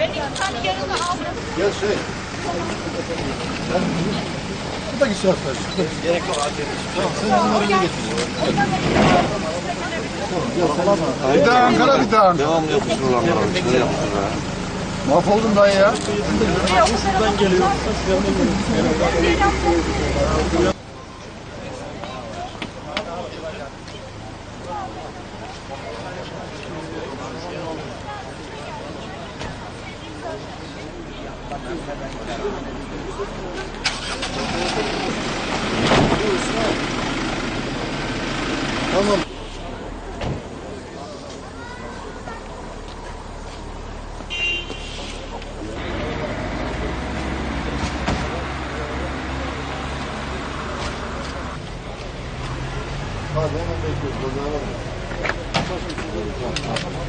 Ben iki tane yarını aldım. Ya şey. Ben buradaki şartlar. Gerek yok abi. Tamam sen bizim oraya getir. Bir daha Ankara bir daha Ankara. Devamlı yapıştırır Ankara. Ne yapıştırır ha? Mahvoldun dayı ya. Tamam. Hadi hemen bekliyoruz. Kazara bak.